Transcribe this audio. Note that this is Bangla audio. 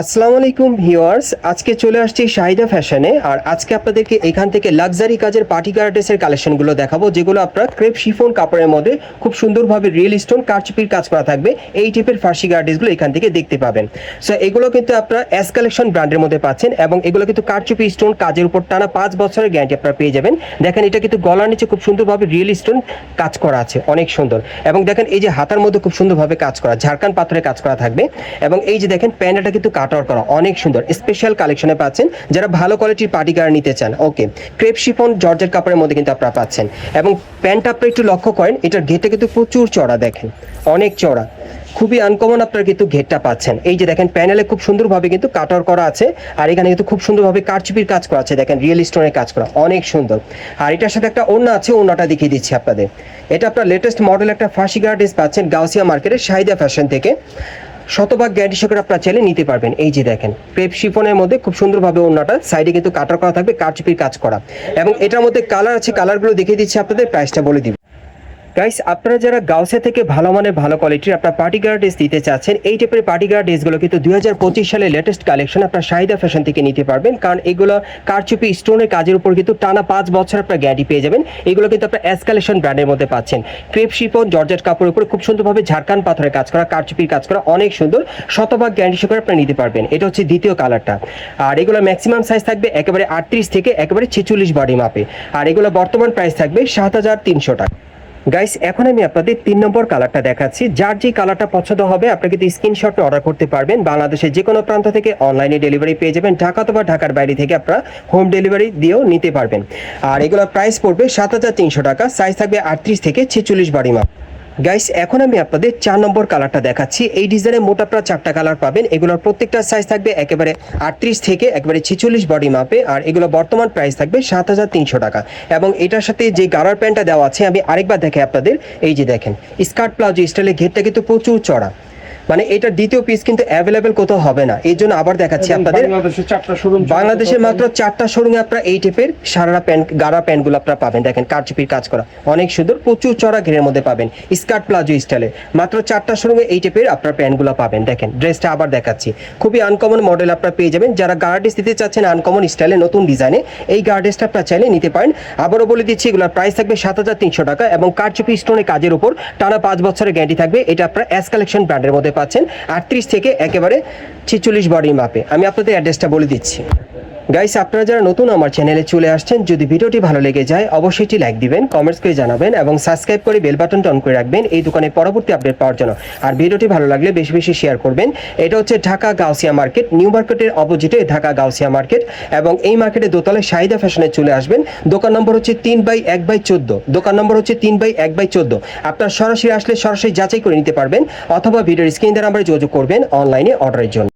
আসসালামু আলাইকুম ভিউয়ার্স, আজকে চলে আসছি শাহিদা ফ্যাশনে, আর আজকে আপনাদেরকে এখান থেকে লাক্সারি কাজের পার্টি গার্ডেসের কালেকশনগুলো দেখাবো, যেগুলো আপনার ক্রেপ শিফন কাপড়ের মধ্যে খুব সুন্দরভাবে রিয়েল স্টোন কারচুপির কাজ করা থাকবে, এই টাইপের ফার্সি গার্ডেসগুলো এখান থেকে দেখতে পাবেন। সো এগুলো কিন্তু আপনার এস কালেকশন ব্র্যান্ডের মধ্যে পাচ্ছেন এবং এগুলো কিন্তু কারচুপি স্টোন কাজের উপর টানা পাঁচ বছরের গ্যারান্টি আপনারা পেয়ে যাবেন। দেখেন, এটা কিন্তু গলার নিচে খুব সুন্দরভাবে রিয়েল স্টোন কাজ করা আছে, অনেক সুন্দর। এবং দেখেন, এই যে হাতার মধ্যে খুব সুন্দরভাবে কাজ করা, ঝাড়খান পাথরে কাজ করা থাকবে। এবং এই যে দেখেন প্যান্টটা কিন্তু কাটওয়ার করা অনেক সুন্দর স্পেশাল কালেকশনে পাচ্ছেন। যারা ভালো কোয়ালিটির পার্টি গার নিতে চান ওকে ক্রেপ শিফন জর্জের কাপড়ের মধ্যে কিন্তু আপনারা পাচ্ছেন। এবং প্যান্টটা আপনারা একটু লক্ষ্য করেন, এটার ঘেটটা কিন্তু প্রচুর চড়া দেখেন, অনেক চড়া। খুবই আনকমন আপনারা কিন্তু ঘেরটা পাচ্ছেন। এই যে দেখেন প্যানেলে খুব সুন্দরভাবে কিন্তু কাটার করা আছে, আর এখানে কিন্তু খুব সুন্দরভাবে কারচুপির কাজ করা আছে, দেখেন রিয়েল স্টোনের কাজ করা, অনেক সুন্দর। আর এটার সাথে একটা ওড়না আছে, ওড়নাটা দেখিয়ে দিচ্ছি আপনাদের। এটা আপনার লেটেস্ট মডেল একটা ফাঁসি গার্ডেস পাচ্ছেন, গাউসিয়া মার্কেটের শাহিদা ফ্যাশন থেকে। শতভাগ গ্যারান্টি সহকারে আপনারা চাইলে নিতে পারবেন। এই যে দেখেন ক্রেপ শিফনের মধ্যে খুব সুন্দরভাবে ওনাটা সাইডে কিন্তু কাটার করা থাকবে, কারচুপির কাজ করা। এবং এটার মধ্যে কালার আছে কালারগুলো দেখিয়ে দিচ্ছি আপনাদের প্রাইসটা বলে দিব। গাইস আপনারা যারা গাউসিয়া থেকে ভালো মানের, ভালো কোয়ালিটির আপনার পার্টি গার্ড ড্রেস চাচ্ছেন, এই টাইপের পার্টি গার্ড ড্রেসগুলো কিন্তু দুই হাজার পঁচিশ সালে লেটেস্ট কালেকশন আপনার শাহিদা ফ্যাশন থেকে নিতে পারবেন। কারণ এগুলো কারচুপি স্টোনের কাজের উপর কিন্তু টানা পাঁচ বছর আপনার গ্যারান্টি পেয়ে যাবেন। এগুলো কিন্তু আপনার এস কালেকশন ব্র্যান্ডের মধ্যে পাচ্ছেন। ক্রেপ শিপন জর্জেট কাপড়ের উপর খুব সুন্দরভাবে ঝাড়খান পাথরের কাজ করা, কারচুপির কাজ করা অনেক সুন্দর। শতভাগ গ্যারান্টি সহকারে আপনারা নিতে পারবেন। এটা হচ্ছে দ্বিতীয় কালারটা আর এগুলো ম্যাক্সিমাম সাইজ থাকবে একেবারে আটত্রিশ থেকে একেবারে ছেচল্লিশ বডি মাপে আর এগুলো বর্তমান প্রাইস থাকবে সাত হাজার তিনশো টাকা। গাইস এখন আমি আপনাদের তিন নম্বর কালারটা দেখাচ্ছি। যার যে কালারটা পছন্দ হবে, আপনি কিন্তু স্ক্রিনশট অর্ডার করতে পারবেন। বাংলাদেশের যে কোনো প্রান্ত থেকে অনলাইনে ডেলিভারি পেয়ে যাবেন। ঢাকা অথবা ঢাকার বাইরে থেকে আপনারা হোম ডেলিভারি দিয়েও নিতে পারবেন। আর এগুলোর প্রাইস পড়বে সাত হাজার তিনশো টাকা। সাইজ থাকবে আটত্রিশ থেকে ছেচল্লিশ বাড়ি মাপ। গাইস এখন আমি আপনাদের চার নম্বর কালারটা দেখাচ্ছি। এই ডিজাইনে মোট আপনারা চারটা কালার পাবেন। এগুলোর প্রত্যেকটা সাইজ থাকবে একেবারে আটত্রিশ থেকে একেবারে ছেচল্লিশ বডি মাপে, আর এগুলো বর্তমান প্রাইস থাকবে সাত হাজার তিনশো টাকা। এবং এটার সাথে যে গারার প্যান্টটা দেওয়া আছে, আমি আরেকবার দেখে আপনাদের। এই যে দেখেন স্কার্ট প্লাজো স্টাইলের ঘেরটা কিন্তু প্রচুর চড়া। মানে এটার দ্বিতীয় পিস কিন্তু অ্যাভেলেবেল কোথাও হবে না। এই জন্য আবার দেখাচ্ছি আপনাদের। বাংলাদেশের মাত্র চারটা শোরুমে আপনারা এই টাইপের সারারা প্যান্ট গাড়া প্যান্টগুলো আপনারা পাবেন। দেখেন কারচুপির কাজ করা। অনেক সুন্দর প্রচুর চড়া ঘেরের মধ্যে পাবেন। স্কার্ট প্লাজো স্টাইলে মাত্র চারটা শোরুমে এই টাইপের আপনার প্যান্টগুলো পাবেন। দেখেন ড্রেসটা আবার দেখাচ্ছি। খুবই আনকমন মডেল আপনারা পেয়ে যাবেন। যারা গার্ডেস দিতে চাচ্ছেন আনকমন স্টাইলে নতুন ডিজাইনে এই গার্ডেসটা আপনারা চাইলে নিতে পারেন। আবারও বলে দিচ্ছি এগুলোর প্রাইস থাকবে সাত হাজার তিনশো টাকা এবং কারচুপি স্টোনের কাজের উপর টানা পাঁচ বছরের গ্যারান্টি থাকবে। এটা আপনার এস কালেকশন ব্র্যান্ডের মধ্যে পাচ্ছেন আটত্রিশ থেকে একেবারে ছেচল্লিশ বডি মাপে আমি আপনাদের অ্যাড্রেসটা বলে দিচ্ছি। গাইস আপনারা যারা নতুন আমার চ্যানেলে চলে আসছেন, যদি ভিডিওটি ভালো লেগে যায়, অবশ্যই এটি লাইক দিবেন কমেন্টস করে জানাবেন এবং সাবস্ক্রাইব করে বেল বাটনটা অন করে রাখবেন। এই দোকানের পরবর্তী আপডেট পাওয়ার জন্য। আর ভিডিওটি ভালো লাগলে বেশি বেশি শেয়ার করবেন। এটা হচ্ছে ঢাকা গাউসিয়া মার্কেট নিউ মার্কেটের অপোজিটে ঢাকা গাউসিয়া মার্কেট এবং এই মার্কেটে দোতলায় শাহিদা ফ্যাশনে চলে আসবেন। দোকান নম্বর হচ্ছে তিন বাই এক বাই চোদ্দ। দোকান নম্বর হচ্ছে তিন বাই এক বাই চোদ্দ। আপনার সরাসরি আসলে সরাসরি যাচাই করে নিতে পারবেন অথবা ভিডিওর স্ক্রিন দ্বারা আমরা যোগাযোগ করবেন অনলাইনে অর্ডারের জন্য।